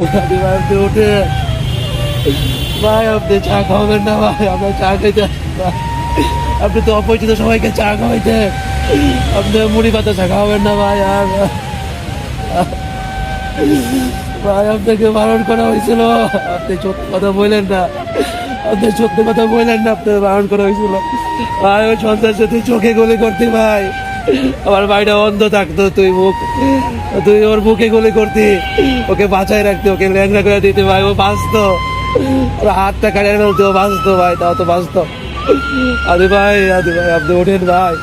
আপনি উঠে, ভাই, আপনি চা খাওয়াবেন না, ভাই, আমরা চা খাইতে আপনি তো অপরিচিত সবাইকে চা খাওয়াইতে। আপনি মুড়ি পাতা চা খাওয়াবেন না, ভাই, আর, ভাই, আপনাকে বারণ করা হয়েছিল। আপনি সত্যি কথা বললেন না। আপনি সত্যি কথা বললেন না আপনাকে বারণ করা হয়েছিল। ভাই, ওই সন্তান সাথে চোখে গলি করতে, ভাই। আমার বাড়িটা অন্ধ থাকতো, তুই মুখ, তুই ওর মুখে গুলি করতি। ওকে বাঁচায় রাখতে, ওকে ল্যাংরা করে দিতে ভাই, ও বাঁচতো। ওর হাতটা কাটিয়ে ফেলতো বাঁচতো ভাই, তাও তো বাঁচতো। আদি ভাই আদি ভাই, আপনি ওঠেন ভাই।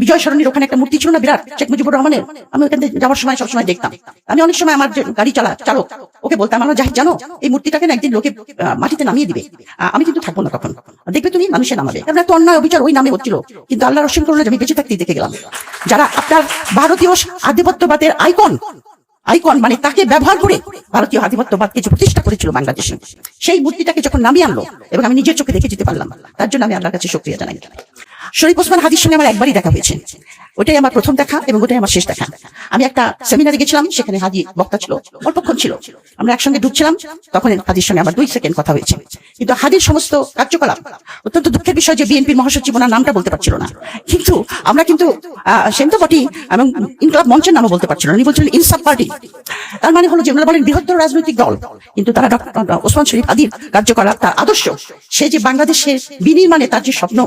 বিজয় সরণির ওখানে একটা মূর্তি ছিল না বিরাট? শেখ মুজিবুর রহমানের? আমি ওখান থেকে যাওয়ার সময় সবসময় দেখতাম। আমি অনেক সময় আমার গাড়ি চালা চালক, ওকে বলতাম আমরা যাই জানো? এই মূর্তিটাকে না একদিন লোকে মাটিতে নামিয়ে দিবে। আমি কিন্তু থাকব না তখন। দেখবে তুমি? মানুষে নামাবে। কারণ একটা অন্যায় অবিচার ওই নামে হচ্ছিল। কিন্তু আল্লাহ রসুল করলে আমি বেঁচে থাকতেই দেখে গেলাম। যারা আপনার ভারতীয় আধিপত্যবাদের আইকন আইকন মানে তাকে ব্যবহার করে ভারতীয় আধিপত্যবাদকে যে প্রতিষ্ঠা করেছিল বাংলাদেশে। সেই মূর্তিটাকে যখন নামিয়ে আনলো, এবং আমি নিজের চোখে দেখে যেতে পারলাম, তার জন্য আমি আল্লাহর কাছে সক্রিয়া জানাই। শরীফ ওসমান হাদির সঙ্গে আমার একবারই দেখা হয়েছে। ওটাই আমার প্রথম দেখা এবং ওটাই আমার শেষ দেখা। আমি একটা সেমিনারে গেছিলাম সেখানে হাদি বক্তা ছিল অল্পক্ষণ ছিল। আমরা একসঙ্গে ঢুকছিলাম তখন হাদির সঙ্গে আমার দুই সেকেন্ড কথা হয়েছে। কিন্তু হাদির সমস্ত কার্যকলাপ অত্যন্ত দুঃখের বিষয় যে বিএনপির মহাসচিব ওনার নামটা বলতে পারছিল না। কিন্তু আমরা কিন্তু আহ, সেন তো বটি এবং ইনকলাব মঞ্চের নামও বলতে পারছিল না। উনি বলছিলেন ইনসাফ পার্টি। তার মানে হলো যে ওনারা বলেন বৃহত্তর রাজনৈতিক দল। কিন্তু তারা ওসমান শরীফ আদির কার্যকলাপ তার আদর্শ সে যে বাংলাদেশের বিনির্মাণে তার যে স্বপ্ন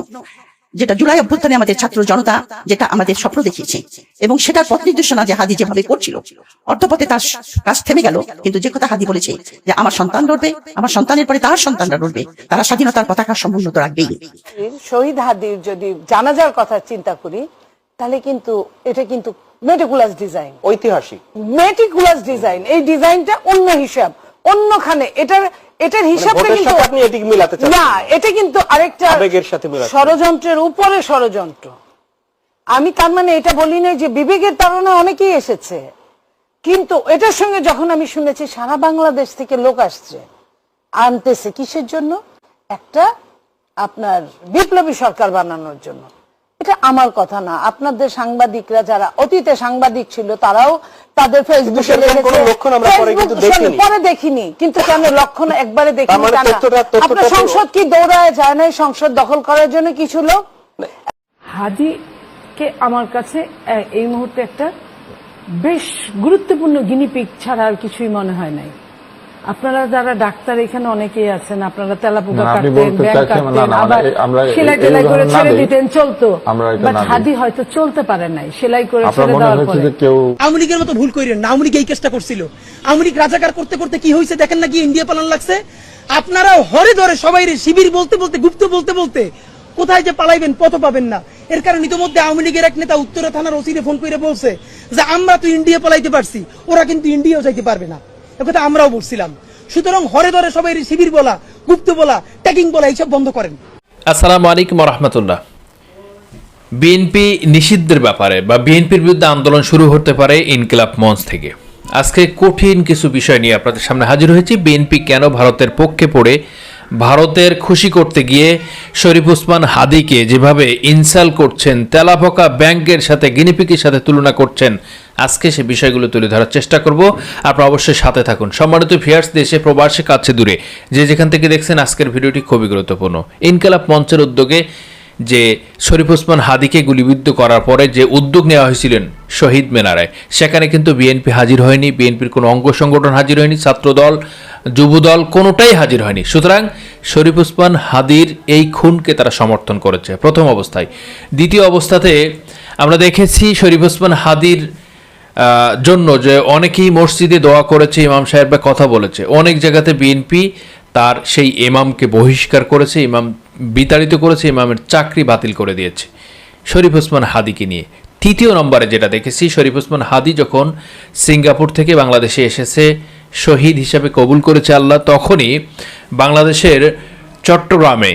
যেটা জুলাই অভ্যুত্থানে আমাদের ছাত্র জনতা যেটা আমাদের স্বপ্ন দেখিয়েছে। এবং সেটার পথ নির্দেশনা যে হাদি যেভাবে করছিল অর্থপথে তার কাজ থেমে গেল কিন্তু যে কথা হাদি বলেছে যে আমার সন্তান লড়বে আমার সন্তানের পরে তার সন্তানরা লড়বে তারা স্বাধীনতার পতাকা সমুন্নত রাখবেই শহীদ হাদির যদি জানাজার কথা চিন্তা করি তাহলে কিন্তু এটা কিন্তু মেটিকুলাস ডিজাইন ঐতিহাসিক। মেটিকুলাস ডিজাইন এই ডিজাইনটা অন্য হিসাব অন্যখানে এটার এটার হিসাবটা কিন্তু আপনি এটিকে মিলাতে চাচ্ছেন? না এটা কিন্তু আরেকটা আবেগের সাথে মিলাতে ষড়যন্ত্রের উপরে ষড়যন্ত্র। আমি তার মানে এটা বলি না যে বিবেকের তাড়না অনেকেই এসেছে। কিন্তু এটার সঙ্গে যখন আমি শুনেছি সারা বাংলাদেশ থেকে লোক আসছে আনতেছে কিসের জন্য? একটা আপনার বিপ্লবী সরকার বানানোর জন্য। এটা আমার কথা না। আপনাদের সাংবাদিকরা যারা অতীতে সাংবাদিক ছিল তারাও তাদের ফেসবুকে। লক্ষণ আমরা পরে কিন্তু দেখিনি। পরে দেখিনি। কিন্তু কেন লক্ষণ একবারে দেখিনি মানে আপনার সংসদ কি দৌড়ায় যায় না সংসদ দখল করার জন্য কিছু লোক? হাদি কে আমার কাছে আহ, এই মুহূর্তে একটা বেশ গুরুত্বপূর্ণ গিনিপিক ছাড়া আর কিছুই মনে হয় নাই। আপনারা যারা ডাক্তার এখানে অনেকেই আছেন আপনারা তেলাপোকা না, আপনি কাটতেন আবার সেলাই টেলাই করে ছেড়ে দিতেন চলতো। বাট হাদি হয়তো চলতে পারে নাই সেলাই করে ছেড়ে দেওয়ার পরে। আওয়ামী লীগের মতো ভুল করেন না আওয়ামী লীগ এই কেসটা করছিল। আওয়ামী লীগ রাজাকার করতে করতে কি হয়েছে দেখেন না কি ইন্ডিয়া পালান লাগছে? আপনারা হরে ধরে সবাই শিবির বলতে বলতে গুপ্ত বলতে বলতে কোথায় যে পালাইবেন পথ পাবেন না। এর কারণ ইতিমধ্যে আওয়ামী লীগের এক নেতা উত্তরা থানার ওসিরে ফোন করে বলছে যে আমরা তো ইন্ডিয়া পালাইতে পারছি ওরা কিন্তু ইন্ডিয়াও যাইতে পারবে না। একথা আমরাও বলছিলাম। সুতরাং হরে ধরে সবাই শিবির বলা, গুপ্ত বলা ট্যাকিং বলা, এইসব বন্ধ করেন। আসসালামু আলাইকুম রহমতুল্লাহ বিএনপি নিষিদ্ধের ব্যাপারে বা বিএনপির বিরুদ্ধে আন্দোলন শুরু হতে পারে ইনকিলাব মঞ্চ থেকে। আজকে কঠিন কিছু বিষয় নিয়ে আপনাদের সামনে হাজির হয়েছি। বিএনপি কেন ভারতের পক্ষে পড়ে? ভারতের খুশি করতে গিয়ে শরীফ উসমান হাদিকে যেভাবে ইনসাল করছেন, তেলাপোকা ব্যাংকের সাথে, গিনিপিকের সাথে তুলনা করছেন আজকে সে বিষয়গুলো তুলে ধরার চেষ্টা করব। আপনারা অবশ্যই সাথে থাকুন। সম্মানিত ফিয়ার্স দেশে প্রবাসে কাছে দূরে। যে যেখান থেকে দেখছেন, আজকের ভিডিওটি খুবই গুরুত্বপূর্ণ। ইনকালাব মঞ্চের উদ্যোগে যে শরীফ ওসমান হাদিকে গুলিবিদ্ধ করার পরে যে উদ্যোগ নেওয়া হয়েছিলেন শহীদ মেনারায় সেখানে কিন্তু বিএনপি হাজির হয়নি। বিএনপির কোনো অঙ্গ সংগঠন হাজির হয়নি, ছাত্রদল, যুবদল, কোনোটাই হাজির হয়নি। সুতরাং শরীফ ওসমান হাদির এই খুনকে তারা সমর্থন করেছে। প্রথম অবস্থায়। দ্বিতীয় অবস্থাতে আমরা দেখেছি শরীফ ওসমান হাদির জন্য যে অনেকেই মসজিদে দোয়া করেছে, ইমাম সাহেবরা কথা বলেছে। অনেক জায়গাতে বিএনপি তার সেই ইমামকে বহিষ্কার করেছে, ইমাম বিতাড়িত করেছে, ইমামের চাকরি বাতিল করে দিয়েছে। শরীফ ওসমান হাদিকে নিয়ে। তৃতীয় নম্বরে যেটা দেখেছি, শরীফ ওসমান হাদি যখন সিঙ্গাপুর থেকে বাংলাদেশে এসেছে, শহীদ হিসাবে কবুল করেছে আল্লাহ, তখনই বাংলাদেশের চট্টগ্রামে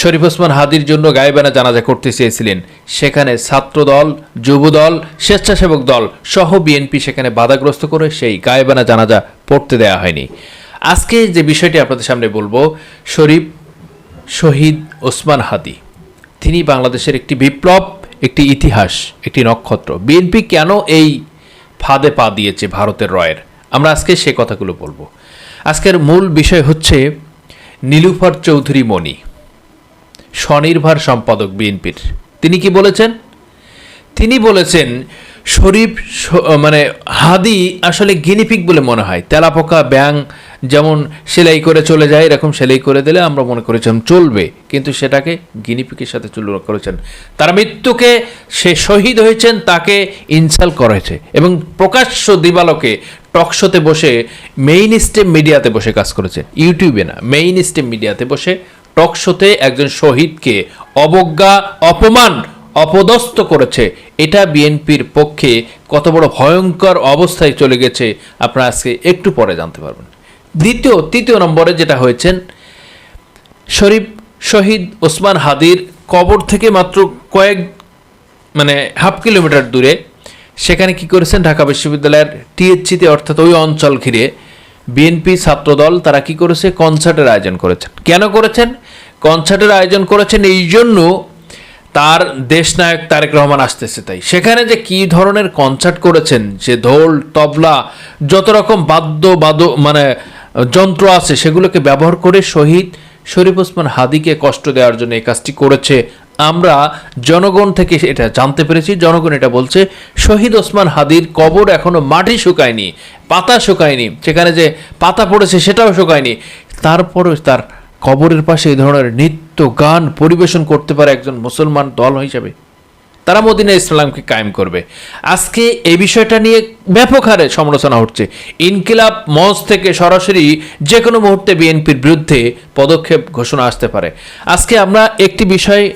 শরীফ ওসমান হাদির জন্য গায়েবানা জানাজা করতে চেয়েছিলেন। সেখানে ছাত্রদল, যুবদল, স্বেচ্ছাসেবক দল সহ বিএনপি সেখানে বাধাগ্রস্ত করে সেই গায়েবানা জানাজা পড়তে দেওয়া হয়নি। আজকে যে বিষয়টি আপনাদের সামনে বলব, শরীফ শহীদ ওসমান হাদি। তিনি বাংলাদেশের একটি বিপ্লব, একটি ইতিহাস, একটি নক্ষত্র। বিএনপি কেন এই ফাঁদে পা দিয়েছে ভারতের রয়ের? আমরা আজকে সে কথাগুলো বলব। আজকের মূল বিষয় হচ্ছে নীলুফার চৌধুরী মণি। স্বনির্ভর সম্পাদক বিএনপির। তিনি কি বলেছেন? তিনি বলেছেন, শরীফ মানে হাদি আসলে গিনিপিক বলে মনে হয়। তেলাপোকা ব্যাং যেমন সেলাই করে চলে যায়, এরকম সেলাই করে দিলে আমরা মনে করেছিলাম চলবে, কিন্তু সেটাকে গিনিপিকের সাথে তুলনা করেছেন। তার মৃত্যুকে সে শহীদ হয়েছেন, তাকে ইনসাল করা হয়েছে এবং প্রকাশ্য দিবালোকে টকশোতে বসে মেইন স্টেম মিডিয়াতে বসে কাজ করেছে। ইউটিউবে না মেইন স্টেম মিডিয়াতে বসে টকশোতে একজন শহীদকে অবজ্ঞা, অপমান, অপদস্থ করেছে। এটা বিএনপির পক্ষে কত বড় ভয়ঙ্কর অবস্থায় চলে গেছে। আপনারা আজকে একটু পরে জানতে পারবেন। দ্বিতীয়, তৃতীয় নম্বরে যেটা হয়েছেন, শরীফ শহীদ ওসমান হাদির কবর থেকে মাত্র কয়েক মানে হাফ কিলোমিটার দূরে। সেখানে কি করেছেন? ঢাকা বিশ্ববিদ্যালয়ের টিএসসিতে অর্থাৎ ওই অঞ্চল ঘিরে বিএনপি ছাত্রদল তারা কি করেছে? কনসার্টের আয়োজন করেছেন। কেন করেছেন? কনসার্টের আয়োজন করেছেন এই জন্য তার দেশনায়ক তারেক রহমান আসতেছে তাই। সেখানে যে কি ধরনের কনসার্ট করেছেন যে ঢোল, তবলা, যত রকম বাদ্য বাদ মানে যন্ত্র আছে, সেগুলোকে ব্যবহার করে শহীদ শরীফ ওসমান হাদিকে কষ্ট দেওয়ার জন্য এই কাজটি করেছে। আমরা জনগণ থেকে এটা জানতে পেরেছি, জনগণ এটা বলছে, শহীদ ওসমান হাদির কবর এখনও মাটি শুকায়নি, পাতা শুকায়নি, সেখানে যে পাতা পড়েছে সেটাও শুকায়নি। তারপরে তার কবরের পাশে এই ধরনের নৃত্য গান পরিবেশন করতে পারে একজন মুসলমান দল হিসাবে। তারা মদিনা ইসলামকে কায়েম করবে। আজকে এই বিষয়টা নিয়ে ব্যাপক হারে সমালোচনা হচ্ছে। ইনকিলাব মঞ্চ থেকে সরাসরি যে কোনো মুহূর্তে বিএনপির বিরুদ্ধে পদক্ষেপ ঘোষণা আসতে পারে। আজকে আমরা একটি বিষয়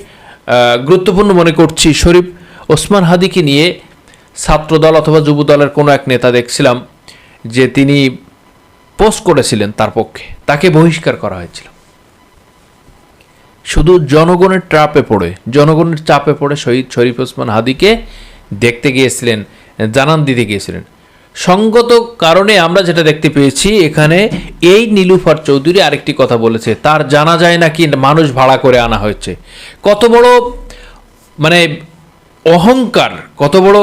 গুরুত্বপূর্ণ মনে করছি, শরীফ ওসমান হাদিকে নিয়ে ছাত্রদল অথবা যুবদলের কোনো এক নেতা দেখছিলাম যে তিনি পোস্ট করেছিলেন তার পক্ষে, তাকে বহিষ্কার করা হয়েছিল। শুধু জনগণের ট্রাপে পড়ে, জনগণের চাপে পড়ে শহীদ শরীফ ওসমান হাদিকে দেখতে গিয়েছিলেন, জানান দিতে গিয়েছিলেন। সঙ্গত কারণে আমরা যেটা দেখতে পেয়েছি, এখানে এই নীলুফার চৌধুরী আরেকটি কথা বলেছে, তার জানা যায় না কি মানুষ ভাড়া করে আনা হয়েছে। কত বড় মানে অহংকার, কত বড়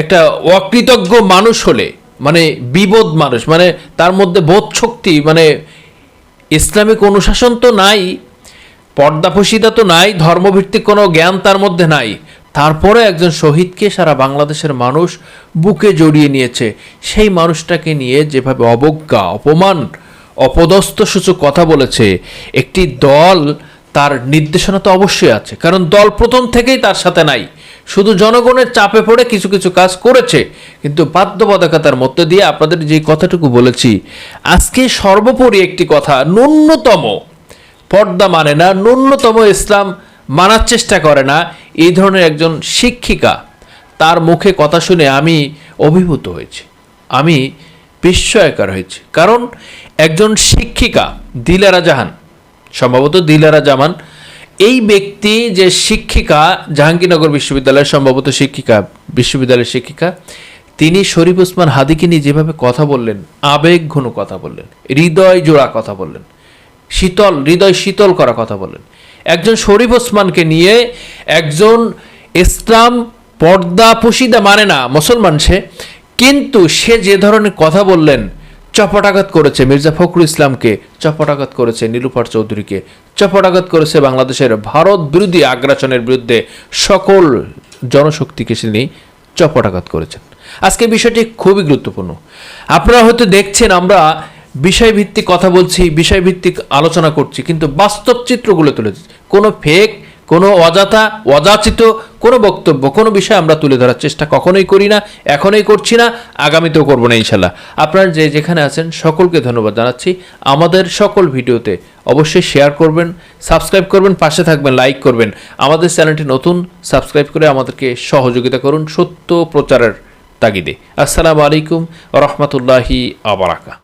একটা অকৃতজ্ঞ মানুষ হলে মানে বিবোধ মানুষ মানে তার মধ্যে বোধ শক্তি মানে ইসলামিক অনুশাসন তো নাই পর্দাফসিদা তো নাই, ধর্মভিত্তিক কোনো জ্ঞান তার মধ্যে নাই। তারপরে একজন শহীদকে সারা বাংলাদেশের মানুষ বুকে জড়িয়ে নিয়েছে। সেই মানুষটাকে নিয়ে যেভাবে অবজ্ঞা, অপমান, অপদস্থ সূচক কথা বলেছে, একটি দল তার নির্দেশনা তো অবশ্যই আছে, কারণ দল প্রথম থেকেই তার সাথে নাই। শুধু জনগণের চাপে পড়ে কিছু কিছু কাজ করেছে, কিন্তু বাধ্যবাধকতার মধ্যে দিয়ে আপনাদের যে কথাটুকু বলেছি, আজকে সর্বোপরি একটি কথা, ন্যূনতম, পর্দা মানে না, ন্যূনতম ইসলাম মানার চেষ্টা করে না। এই ধরনের একজন শিক্ষিকা, তার মুখে কথা শুনে আমি অভিভূত হয়েছি। আমি বিস্ময়কার হয়েছি। কারণ একজন শিক্ষিকা, দিলারা জাহান, সম্ভবত দিলারা জামান, এই ব্যক্তি যে শিক্ষিকা, জাহাঙ্গীরনগর বিশ্ববিদ্যালয়ের সম্ভবত শিক্ষিকা, বিশ্ববিদ্যালয়ের শিক্ষিকা, তিনি শরীফ ওসমান হাদিকে নিয়ে যেভাবে কথা বললেন আবেগ ঘন কথা বললেন, হৃদয় জোড়া কথা বললেন, শীতল, হৃদয় শীতল করা কথা বললেন একজন শরীফ ওসমানকে নিয়ে একজন ইসলাম পর্দা পুশিদা মানে না, মুসলমান সে, কিন্তু সে যে ধরনের কথা বললেন, চপটাঘাত করেছে মির্জা ফখরুল ইসলামকে, চপটাঘাত করেছে নীলুফার চৌধুরীকে, চপটাঘাত করেছে বাংলাদেশের ভারত বিরোধী আগ্রাসনের বিরুদ্ধে সকল জনশক্তিকে তিনি চপটাঘাত করেছেন। আজকে বিষয়টি খুবই গুরুত্বপূর্ণ। আপনারা হয়তো দেখছেন আমরা বিষয়ভিত্তিক কথা বলছি, বিষয়ভিত্তিক আলোচনা করছি, কিন্তু বাস্তব চিত্রগুলো তুলে। কোনো ফেক কোনো অযথা, অযাচিত কোনো বক্তব্য, কোনো বিষয় আমরা তুলে ধরার চেষ্টা কখনোই করি না, এখনই করছি না, আগামীতেও করব না, ইনশাল্লাহ। আপনারা যে যেখানে আছেন, সকলকে ধন্যবাদ জানাচ্ছি। আমাদের সকল ভিডিওতে অবশ্যই শেয়ার করবেন সাবস্ক্রাইব করবেন, পাশে থাকবেন লাইক করবেন। আমাদের চ্যানেলটি নতুন সাবস্ক্রাইব করে আমাদেরকে সহযোগিতা করুন, সত্য প্রচারের তাগিদে। আসসালামু আলাইকুম রহমতুল্লাহি আবরাকা